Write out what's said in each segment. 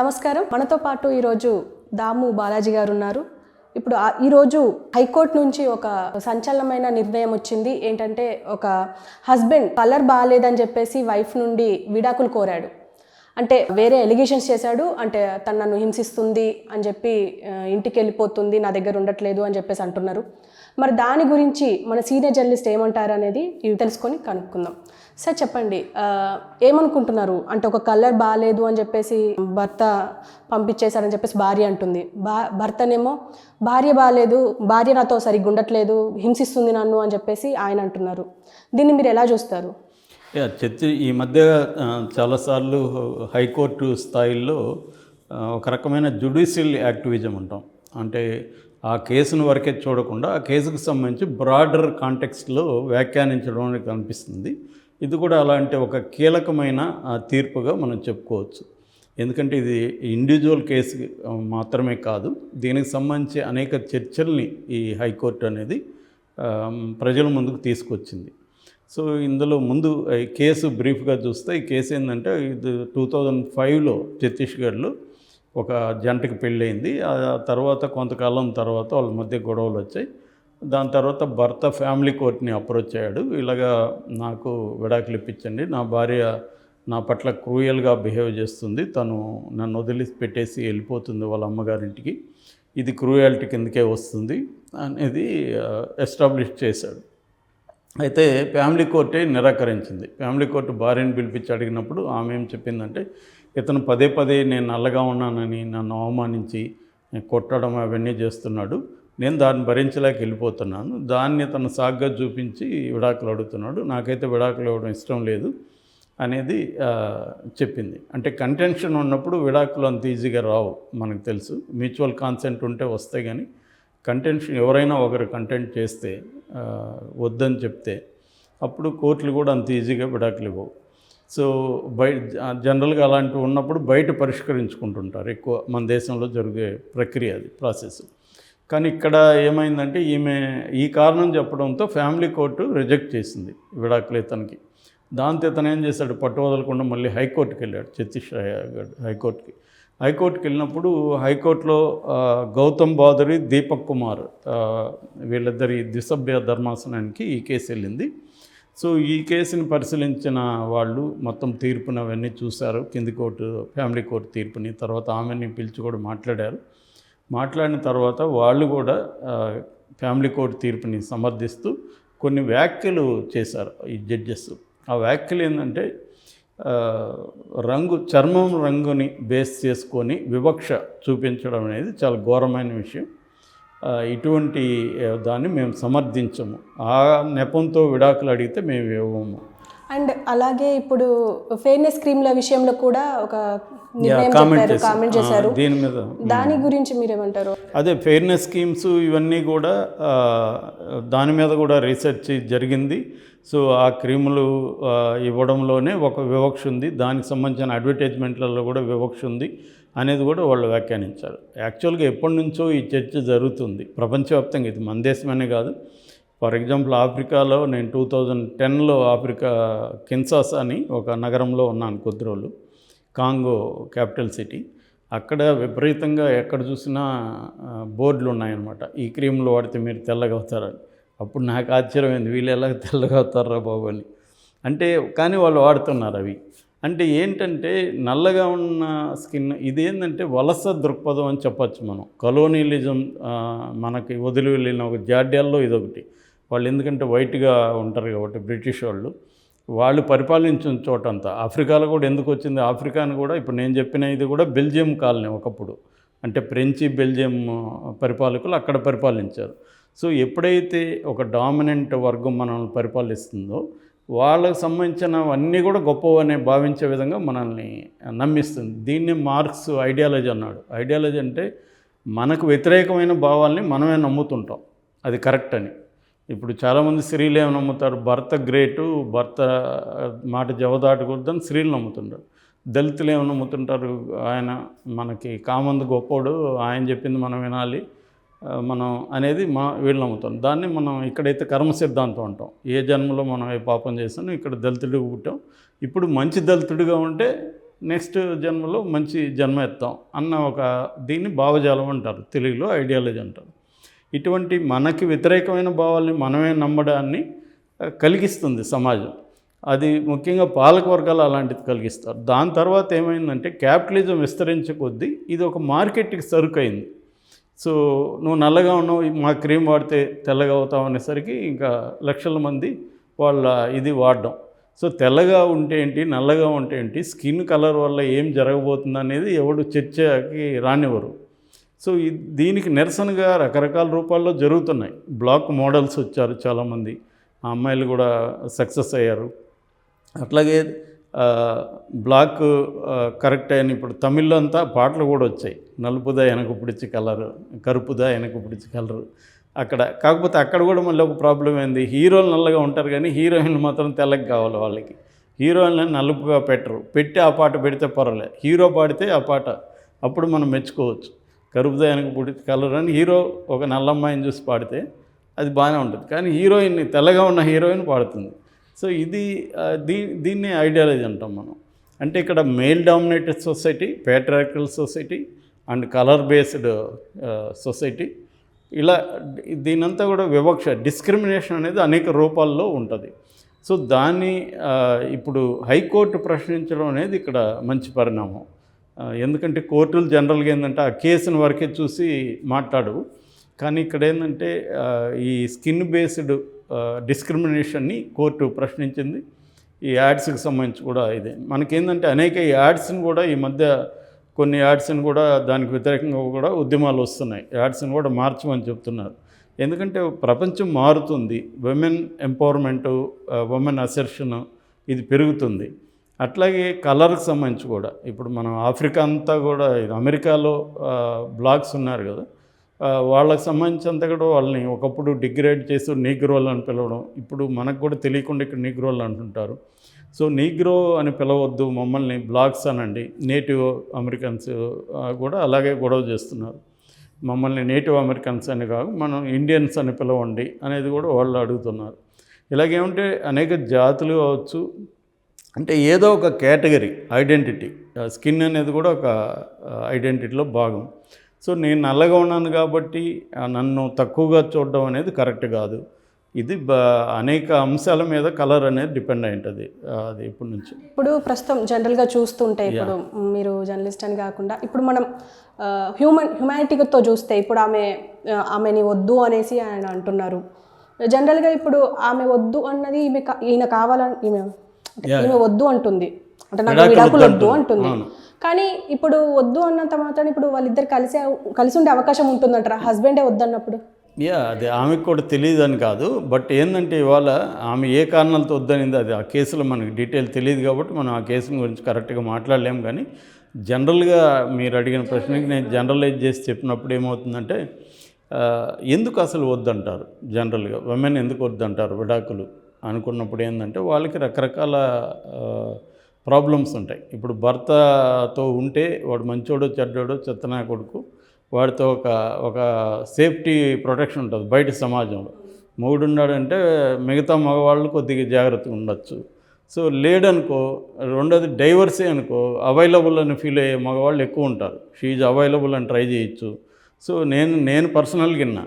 నమస్కారం. మనతో పాటు ఈరోజు దాము బాలాజీ గారు ఉన్నారు ఇప్పుడు ఈరోజు హైకోర్టు నుంచి ఒక సంచలనమైన నిర్ణయం వచ్చింది. ఏంటంటే ఒక హస్బెండ్ కలర్ బాగాలేదని చెప్పేసి వైఫ్ నుండి విడాకులు కోరాడు. అంటే వేరే ఎలిగేషన్స్ చేశాడు అంటే తను నన్ను హింసిస్తుంది అని చెప్పి ఇంటికి వెళ్ళిపోతుంది నా దగ్గర ఉండట్లేదు అని చెప్పేసి అంటున్నారు. మరి దాని గురించి మన సీనియర్ జర్నలిస్ట్ ఏమంటారు అనేది ఇవి తెలుసుకొని కనుక్కుందాం. సార్ చెప్పండి ఏమనుకుంటున్నారు? అంటే ఒక కలర్ బాగాలేదు అని చెప్పేసి భర్త పంపించేశారని చెప్పేసి భార్య అంటుంది. బా భర్తనేమో భార్య బాగాలేదు భార్య నాతో సరిగ్గా ఉండట్లేదు హింసిస్తుంది నన్ను అని చెప్పేసి ఆయన అంటున్నారు. దీన్ని మీరు ఎలా చూస్తారు? చర్చ ఈ మధ్య చాలాసార్లు హైకోర్టు స్థాయిల్లో ఒక రకమైన జుడిషియల్ యాక్టివిజం ఉంటాం. అంటే ఆ కేసును వరకే చూడకుండా ఆ కేసుకు సంబంధించి బ్రాడర్ కాంటెక్స్ట్లో వ్యాఖ్యానించడం అనేది కనిపిస్తుంది ఇది కూడా అలాంటి ఒక కీలకమైన తీర్పుగా మనం చెప్పుకోవచ్చు. ఎందుకంటే ఇది ఇండివిజువల్ కేసు మాత్రమే కాదు. దీనికి సంబంధించి అనేక చర్చల్ని ఈ హైకోర్టు అనేది ప్రజల ముందుకు తీసుకొచ్చింది. సో ఇందులో ముందు ఈ కేసు బ్రీఫ్గా చూస్తే ఈ కేసు ఏంటంటే ఇది టూ థౌజండ్ ఫైవ్లో ఛత్తీస్గఢ్లో ఒక జంటకి పెళ్ళయింది. ఆ తర్వాత కొంతకాలం తర్వాత వాళ్ళ మధ్య గొడవలు వచ్చాయి. దాని తర్వాత భర్త ఫ్యామిలీ కోర్ట్ని అప్రోచ్ అయ్యాడు. ఇలాగా నాకు విడాకులు ఇప్పించండి. నా భార్య నా పట్ల క్రూయల్గా బిహేవ్ చేస్తుంది. తను నన్ను వదిలి పెట్టేసి వెళ్ళిపోతుంది వాళ్ళ అమ్మగారింటికి. ఇది క్రూయాలిటీ కిందకే వస్తుంది అనేది ఎస్టాబ్లిష్ చేశాడు. అయితే ఫ్యామిలీ కోర్టే నిరాకరించింది. ఫ్యామిలీ కోర్టు భార్యను పిలిపించి అడిగినప్పుడు ఆమె ఏం చెప్పిందంటే ఇతను పదే పదే నేను నల్లగా ఉన్నానని నన్ను అవమానించి కొట్టడం అవన్నీ చేస్తున్నాడు. నేను దాన్ని భరించలేక వెళ్ళిపోతున్నాను. దాన్ని తను సాగ్గా చూపించి విడాకులు అడుగుతున్నాడు. నాకైతే విడాకులు ఇవ్వడం ఇష్టం లేదు అనేది చెప్పింది. అంటే కంటెన్షన్ ఉన్నప్పుడు విడాకులు అంత ఈజీగా రావు మనకు తెలుసు. మ్యూచువల్ కాన్సెంట్ ఉంటే వస్తాయి కానీ కంటెన్షన్ ఎవరైనా ఒకరు కంటెంట్ చేస్తే వద్దని చెప్తే అప్పుడు కోర్టులు కూడా అంత ఈజీగా విడాకులు ఇవ్వవు సో బయ జనరల్గా అలాంటివి ఉన్నప్పుడు బయట పరిష్కరించుకుంటుంటారు. ఎక్కువ మన దేశంలో జరిగే ప్రక్రియ అది ప్రాసెస్. కానీ ఇక్కడ ఏమైందంటే ఈమె ఈ కారణం చెప్పడంతో ఫ్యామిలీ కోర్టు రిజెక్ట్ చేసింది విడాకులు ఇతనికి. దాంతో ఇతను ఏం చేశాడు? పట్టు వదలకుండా మళ్ళీ హైకోర్టుకి వెళ్ళాడు ఛత్తీస్గఢ్ హైకోర్టుకి. హైకోర్టుకి వెళ్ళినప్పుడు హైకోర్టులో గౌతమ్ బాదరి దీపక్ కుమార్ వీళ్ళిద్దరి ద్విసభ్య ధర్మాసనానికి ఈ కేసు వెళ్ళింది. సో ఈ కేసుని పరిశీలించిన వాళ్ళు మొత్తం తీర్పుని అవన్నీ చూశారు. కింది కోర్టు ఫ్యామిలీ కోర్టు తీర్పుని తర్వాత ఆమెని పిలిచి కూడా మాట్లాడారు. మాట్లాడిన తర్వాత వాళ్ళు కూడా ఫ్యామిలీ కోర్టు తీర్పుని సమర్థిస్తూ కొన్ని వ్యాఖ్యలు చేశారు ఈ జడ్జెస్. ఆ వ్యాఖ్యలు ఏంటంటే రంగు చర్మం రంగుని బేస్ చేసుకొని వివక్ష చూపించడం అనేది చాలా ఘోరమైన విషయం. ఇటువంటి దాన్ని మేము సమర్థించము. ఆ నెపంతో విడాకులు అడిగితే మేము ఇవ్వము. అండ్ అలాగే ఇప్పుడు ఫెయిర్నెస్ క్రీమ్ల విషయంలో కూడా ఒక కామెంట్ చేశారు. దీని మీద దాని గురించి మీరేమంటారు? అదే ఫెయిర్నెస్ స్కీమ్స్ ఇవన్నీ కూడా దాని మీద కూడా రీసెర్చ్ జరిగింది. సో ఆ క్రీములు ఇవ్వడంలోనే ఒక వివక్ష ఉంది. దానికి సంబంధించిన అడ్వర్టైజ్మెంట్లలో కూడా వివక్ష ఉంది అనేది కూడా వాళ్ళు వ్యాఖ్యానించారు. యాక్చువల్గా ఎప్పటి నుంచో ఈ చర్చ జరుగుతుంది. ప్రపంచవ్యాప్తంగా ఇది మన దేశమనే కాదు. ఫర్ ఎగ్జాంపుల్ ఆఫ్రికాలో నేను టూ థౌజండ్ టెన్లో ఆఫ్రికా కిన్సాస్ అని ఒక నగరంలో ఉన్నాను కొద్ది రోజులు కాంగో క్యాపిటల్ సిటీ. అక్కడ విపరీతంగా ఎక్కడ చూసినా బోర్డులు ఉన్నాయన్నమాట. ఈ క్రీములు వాడితే మీరు తెల్లగా అవుతారని. అప్పుడు నాకు ఆశ్చర్యమైంది వీళ్ళు ఎలా తెల్లగా అవుతారా బాబు అని. అంటే కానీ వాళ్ళు వాడుతున్నారు అవి. అంటే ఏంటంటే నల్లగా ఉన్న స్కిన్ ఇది ఏంటంటే వలస దృక్పథం అని చెప్పచ్చు మనం. కలోనియలిజం మనకి వదిలి వెళ్ళిన ఒక జాడ్యాల్లో ఇదొకటి. వాళ్ళు ఎందుకంటే వైట్గా ఉంటారు కాబట్టి బ్రిటిష్ వాళ్ళు వాళ్ళు పరిపాలించిన చోటంతా. ఆఫ్రికాలో కూడా ఎందుకు వచ్చింది? ఆఫ్రికాను కూడా ఇప్పుడు నేను చెప్పిన ఇది కూడా బెల్జియం కాలనీ ఒకప్పుడు. అంటే ఫ్రెంచి బెల్జియం పరిపాలకులు అక్కడ పరిపాలించారు. సో ఎప్పుడైతే ఒక డామినెంట్ వర్గం మనల్ని పరిపాలిస్తుందో వాళ్ళకు సంబంధించినవన్నీ కూడా గొప్పవనే భావించే విధంగా మనల్ని నమ్మిస్తుంది. దీన్ని మార్క్స్ ఐడియాలజీ అన్నాడు. ఐడియాలజీ అంటే మనకు వ్యతిరేకమైన భావాల్ని మనమే నమ్ముతుంటాం. అది కరెక్ట్ అని. ఇప్పుడు చాలామంది స్త్రీలు ఏమి నమ్ముతారు భర్త గ్రేటు భర్త మాట జవదాటకూడదని స్త్రీలు నమ్ముతుంటారు. దళితులు ఏమి నమ్ముతుంటారు ఆయన మనకి కామంది గొప్పోడు ఆయన చెప్పింది మనం వినాలి మనం అనేది మా వీళ్ళు నమ్ముతాం దాన్ని మనం ఇక్కడైతే కర్మ సిద్ధాంతం అంటాం. ఏ జన్మలో మనం ఏ పాపం చేసానో ఇక్కడ దళితుడిగా పుట్టాం. ఇప్పుడు మంచి దళితుడిగా ఉంటే నెక్స్ట్ జన్మలో మంచి జన్మ ఎత్తాం అన్న ఒక దీన్ని భావజాలం అంటారు తెలుగులో ఐడియాలజీ అంటారు. ఇటువంటి మనకి వ్యతిరేకమైన భావాల్ని మనమే నమ్మడాన్ని కలిగిస్తుంది సమాజం. అది ముఖ్యంగా పాలక వర్గాలు అలాంటిది కలిగిస్తారు. దాని తర్వాత ఏమైందంటే క్యాపిటలిజం విస్తరించే కొద్దీ ఇది ఒక మార్కెట్కి సరుకు అయింది సో నువ్వు నల్లగా ఉన్నావు మా క్రీమ్ వాడితే తెల్లగా అవుతావు అనేసరికి ఇంకా లక్షల మంది వాళ్ళ ఇది వాడడం. సో తెల్లగా ఉంటే ఏంటి నల్లగా ఉంటే ఏంటి స్కిన్ కలర్ వల్ల ఏం జరగబోతుంది అనేది ఎవడు చర్చకి రానివ్వరు. సో దీనికి నిరసనగా రకరకాల రూపాల్లో జరుగుతున్నాయి. బ్లాక్ మోడల్స్ వచ్చారు చాలామంది. ఆ అమ్మాయిలు కూడా సక్సెస్ అయ్యారు. అట్లాగే బ్లాక్ కరెక్ట్ అయిన ఇప్పుడు తమిళ్ళో అంతా పాటలు కూడా వచ్చాయి. నలుపుదా వెనక పిడిచి కలరు కరుపుదా వెనక పిడిచి కలరు. అక్కడ కాకపోతే అక్కడ కూడా మళ్ళీ ఒక ప్రాబ్లం ఏంది హీరోలు నల్లగా ఉంటారు కానీ హీరోయిన్లు మాత్రం తెల్లకి కావాలి వాళ్ళకి. హీరోయిన్లను నలుపుగా పెట్టరు. పెట్టి ఆ పాట పెడితే పర్వాలేదు. హీరో పాడితే ఆ పాట అప్పుడు మనం మెచ్చుకోవచ్చు. కరుపుదయానికి పుట్టి కలర్ అని హీరో ఒక నల్లమ్మాయిని చూసి పాడితే అది బాగానే ఉంటుంది. కానీ హీరోయిన్ తెల్లగా ఉన్న హీరోయిన్ పాడుతుంది. సో ఇది దీ దీన్ని ఐడియాలజీ అంటాం మనం. అంటే ఇక్కడ male dominated society patriarchal society and colour based society. ఇలా దీనంతా కూడా వివక్ష డిస్క్రిమినేషన్ అనేది అనేక రూపాల్లో ఉంటుంది. సో దాన్ని ఇప్పుడు హైకోర్టు ప్రశ్నించడం అనేది ఇక్కడ మంచి పరిణామం. ఎందుకంటే కోర్టులు జనరల్గా ఏంటంటే ఆ కేసును వరకే చూసి మాట్లాడు కానీ ఇక్కడ ఏంటంటే ఈ స్కిన్ బేస్డ్ డిస్క్రిమినేషన్ని కోర్టు ప్రశ్నించింది. ఈ యాడ్స్కి సంబంధించి కూడా ఇదే. మనకేంటంటే అనేక యాడ్స్ని కూడా ఈ మధ్య కొన్ని యాడ్స్ని కూడా దానికి వ్యతిరేకంగా కూడా ఉద్యమాలు వస్తున్నాయి. యాడ్స్ని కూడా మార్చమని చెప్తున్నారు. ఎందుకంటే ప్రపంచం మారుతుంది. ఉమెన్ ఎంపవర్మెంటు ఉమెన్ అసెర్షను ఇది పెరుగుతుంది. అట్లాగే కలర్కి సంబంధించి కూడా. ఇప్పుడు మనం ఆఫ్రికా అంతా కూడా అమెరికాలో బ్లాగ్స్ ఉన్నారు కదా. వాళ్ళకి సంబంధించినంత కూడా వాళ్ళని ఒకప్పుడు డిగ్రేడ్ చేసి నీగ్రోలు అని పిలవడం ఇప్పుడు మనకు కూడా తెలియకుండా ఇక్కడ నీగ్రోలు అంటుంటారు. సో నీగ్రో అని పిలవద్దు మమ్మల్ని బ్లాక్స్ అనండి. నేటివ్ అమెరికన్స్ కూడా అలాగే గొడవ చేస్తున్నారు. మమ్మల్ని నేటివ్ అమెరికన్స్ అని కాదు మనం ఇండియన్స్ అని పిలవండి అనేది కూడా వాళ్ళు అడుగుతున్నారు. ఇలాగేమంటే అనేక జాతులు కావచ్చు అంటే ఏదో ఒక కేటగిరీ ఐడెంటిటీ. స్కిన్ అనేది కూడా ఒక ఐడెంటిటీలో భాగం. సో నేను నల్లగా ఉన్నాను కాబట్టి నన్ను తక్కువగా చూడడం అనేది కరెక్ట్ కాదు. ఇది అనేక అంశాల మీద కలర్ అనేది డిపెండ్ అయి ఉంటుంది అది ఇప్పటి నుంచి? ఇప్పుడు ప్రస్తుతం జనరల్గా చూస్తుంటే ఇప్పుడు మీరు జర్నలిస్ట్ అని కాకుండా ఇప్పుడు మనం హ్యూమన్ హ్యుమానిటీతో చూస్తే ఇప్పుడు ఆమె ఆమెని వద్దు అనేసి ఆయన అంటున్నారు. జనరల్గా ఇప్పుడు ఆమె వద్దు అన్నది ఈమె ఈయన కావాలని ఈమె ఈమె వద్దు అంటుంది. అంటే నాకు విడాకులు వద్దు అంటుంది. కానీ ఇప్పుడు వద్దు అన్నంత మాత్రం ఇప్పుడు వాళ్ళిద్దరు కలిసి కలిసి ఉండే అవకాశం ఉంటుందంటారా? హస్బెండే వద్దన్నప్పుడు? యా అది ఆమెకు కూడా తెలియదు అని కాదు. బట్ ఏంటంటే ఇవాళ ఆమె ఏ కారణాలతో వద్దనింది అది ఆ కేసులో మనకి డీటెయిల్ తెలియదు కాబట్టి మనం ఆ కేసు గురించి కరెక్ట్గా మాట్లాడలేం. కానీ జనరల్గా మీరు అడిగిన ప్రశ్నకి నేను జనరలైజ్ చేసి చెప్పినప్పుడు ఏమవుతుందంటే ఎందుకు అసలు వద్దంటారు? జనరల్గా ఉమెన్ ఎందుకు వద్దంటారు? విడాకులు. అనుకున్నప్పుడు ఏంటంటే వాళ్ళకి రకరకాల ప్రాబ్లమ్స్ ఉంటాయి. ఇప్పుడు భర్తతో ఉంటే వాడు మంచోడో చెడ్డోడో చెత్తనా కొడుకు వాడితో ఒక ఒక సేఫ్టీ ప్రొటెక్షన్ ఉంటుంది బయట సమాజంలో. మొగుడున్నాడంటే మిగతా మగవాళ్ళు కొద్దిగా జాగ్రత్తగా ఉండొచ్చు. సో లేడనుకో రెండోది డైవర్సే అనుకో అవైలబుల్ అని ఫీల్ అయ్యే మగవాళ్ళు ఎక్కువ ఉంటారు. షీజ్ అవైలబుల్ అని ట్రై చేయొచ్చు. సో నేను నేను పర్సనల్గా విన్నా.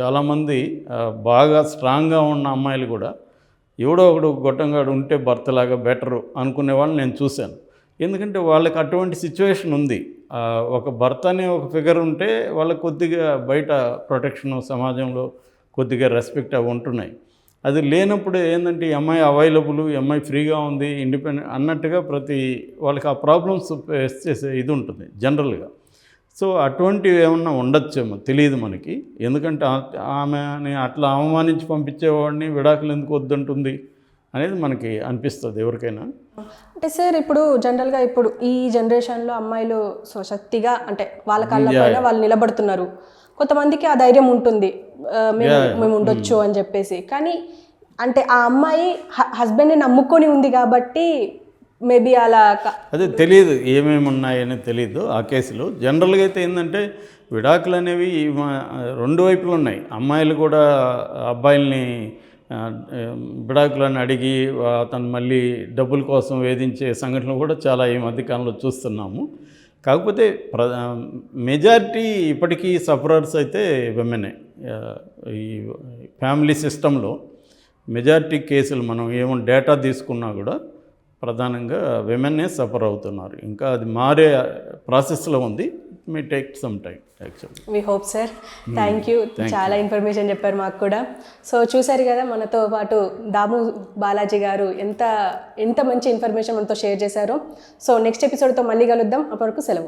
చాలామంది బాగా స్ట్రాంగ్గా ఉన్న అమ్మాయిలు కూడా ఎవడో ఒకడు గొట్టంగాడు ఉంటే భర్తలాగా బెటరు అనుకునే వాళ్ళని నేను చూశాను. ఎందుకంటే వాళ్ళకి అటువంటి సిచ్యువేషన్ ఉంది. ఒక భర్త అనే ఒక ఫిగర్ ఉంటే వాళ్ళకి కొద్దిగా బయట ప్రొటెక్షన్ సమాజంలో కొద్దిగా రెస్పెక్ట్ అవి ఉంటున్నాయి. అది లేనప్పుడు ఏంటంటే ఈ అమ్మాయి అవైలబుల్ ఈ అమ్మాయి ఫ్రీగా ఉంది ఇండిపెండెంట్ అన్నట్టుగా ప్రతి వాళ్ళకి ఆ ప్రాబ్లమ్స్ ఫేస్ చేసే ఇది ఉంటుంది జనరల్గా. సో అటువంటివి ఏమన్నా ఉండొచ్చేమో తెలియదు మనకి. ఎందుకంటే ఆమెని అట్లా అవమానించి పంపించేవాడిని విడాకులు ఎందుకు వద్దంటుంది అనేది మనకి అనిపిస్తుంది ఎవరికైనా. అంటే సార్ ఇప్పుడు జనరల్గా ఇప్పుడు ఈ జనరేషన్లో అమ్మాయిలు సో శక్తిగా అంటే వాళ్ళ కాళ్ళ పైన వాళ్ళు నిలబడుతున్నారు. కొంతమందికి ఆ ధైర్యం ఉంటుంది. మేము మేము ఉండొచ్చు అని చెప్పేసి. కానీ అంటే ఆ అమ్మాయి హస్బెండ్ని నమ్ముకొని ఉంది కాబట్టి మేబీ అలా అదే తెలియదు ఏమేమి ఉన్నాయని తెలియదు ఆ కేసులో. జనరల్గా అయితే ఏంటంటే విడాకులు అనేవి రెండు వైపులు ఉన్నాయి. అమ్మాయిలు కూడా అబ్బాయిల్ని విడాకులను అడిగి అతను మళ్ళీ డబ్బుల కోసం వేధించే సంఘటనలు కూడా చాలా ఈ మధ్యకాలంలో చూస్తున్నాము. కాకపోతే ప్ర మెజారిటీ ఇప్పటికీ సఫరర్స్ అయితే విమెనే ఈ ఫ్యామిలీ సిస్టంలో మెజారిటీ కేసులు మనం ఏమైనా డేటా తీసుకున్నా కూడా ప్రధానంగా విమెన్నే సఫర్ అవుతున్నారు. ఇంకా అది మారే ప్రాసెస్లో ఉంది. మీ take some time actually we hope sir thank you చాలా ఇన్ఫర్మేషన్ చెప్పారు మాకు కూడా. సో చూశారు కదా మనతో పాటు దాము బాలాజీ గారు ఎంత ఎంత మంచి ఇన్ఫర్మేషన్ మనతో షేర్ చేశారో. సో నెక్స్ట్ ఎపిసోడ్తో మళ్ళీ కలుద్దాం. అప్పటివరకు సెలవు.